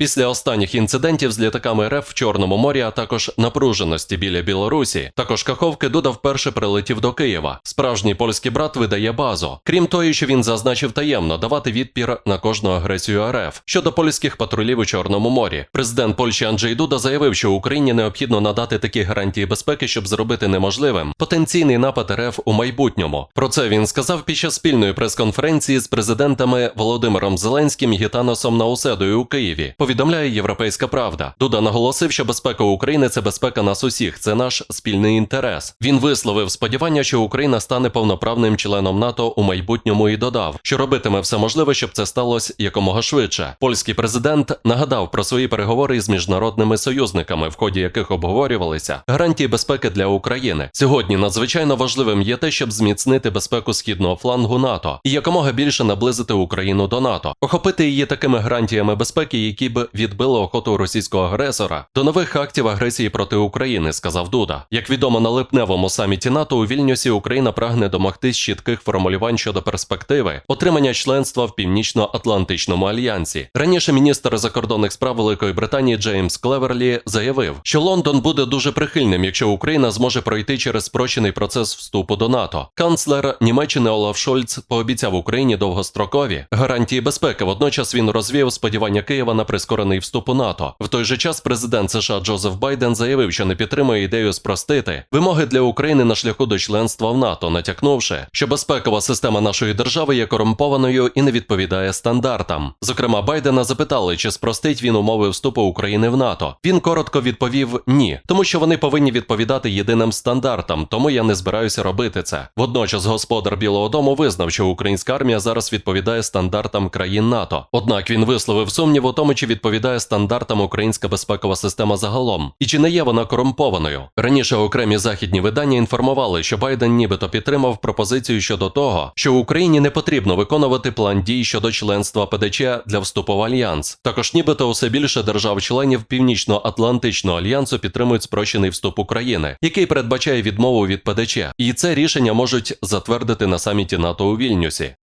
Після останніх інцидентів з літаками РФ в Чорному морі, а також напруженості біля Білорусі, також Каховки Дуда вперше прилетів до Києва. Справжній польський брат видає базу. Крім того, що він зазначив таємно давати відпір на кожну агресію РФ щодо польських патрулів у Чорному морі. Президент Польщі Анджей Дуда заявив, що Україні необхідно надати такі гарантії безпеки, щоб зробити неможливим потенційний напад РФ у майбутньому. Про це він сказав під час спільної прес-конференції з президентами Володимиром Зеленським і Гітаносом Науседою у Києві. Повідомляє Європейська Правда. Дуда наголосив, що безпека України це безпека нас усіх, це наш спільний інтерес. Він висловив сподівання, що Україна стане повноправним членом НАТО у майбутньому і додав, що робитиме все можливе, щоб це сталося якомога швидше. Польський президент нагадав про свої переговори із міжнародними союзниками, в ході яких обговорювалися гарантії безпеки для України. Сьогодні надзвичайно важливим є те, щоб зміцнити безпеку східного флангу НАТО і якомога більше наблизити Україну до НАТО, охопити її такими гарантіями безпеки, які б відбили охоту російського агресора до нових актів агресії проти України, сказав Дуда. Як відомо на липневому саміті НАТО у Вільнюсі Україна прагне домогтись чітких формулювань щодо перспективи отримання членства в Північно-Атлантичному альянсі. Раніше міністр закордонних справ Великої Британії Джеймс Клеверлі заявив, що Лондон буде дуже прихильним, якщо Україна зможе пройти через спрощений процес вступу до НАТО. Канцлер Німеччини Олаф Шольц пообіцяв Україні довгострокові гарантії безпеки. Водночас він розвіяв сподівання Києва на прискорений вступ у НАТО. В той же час президент США Джозеф Байден заявив, що не підтримує ідею спростити вимоги для України на шляху до членства в НАТО, натякнувши, що безпекова система нашої держави є корумпованою і не відповідає стандартам. Зокрема, Байдена запитали, чи спростить він умови вступу України в НАТО. Він коротко відповів ні, тому що вони повинні відповідати єдиним стандартам, тому я не збираюся робити це. Водночас господар Білого Дому визнав, що українська армія зараз відповідає стандартам країн НАТО. Однак він висловив сумнів у тому, чи відповідає стандартам українська безпекова система загалом, і чи не є вона корумпованою. Раніше окремі західні видання інформували, що Байден нібито підтримав пропозицію щодо того, що Україні не потрібно виконувати план дій щодо членства ПДЧ для вступу в альянс. Також нібито усе більше держав-членів Північно-Атлантичного альянсу підтримують спрощений вступ України, який передбачає відмову від ПДЧ. І це рішення можуть затвердити на саміті НАТО у Вільнюсі.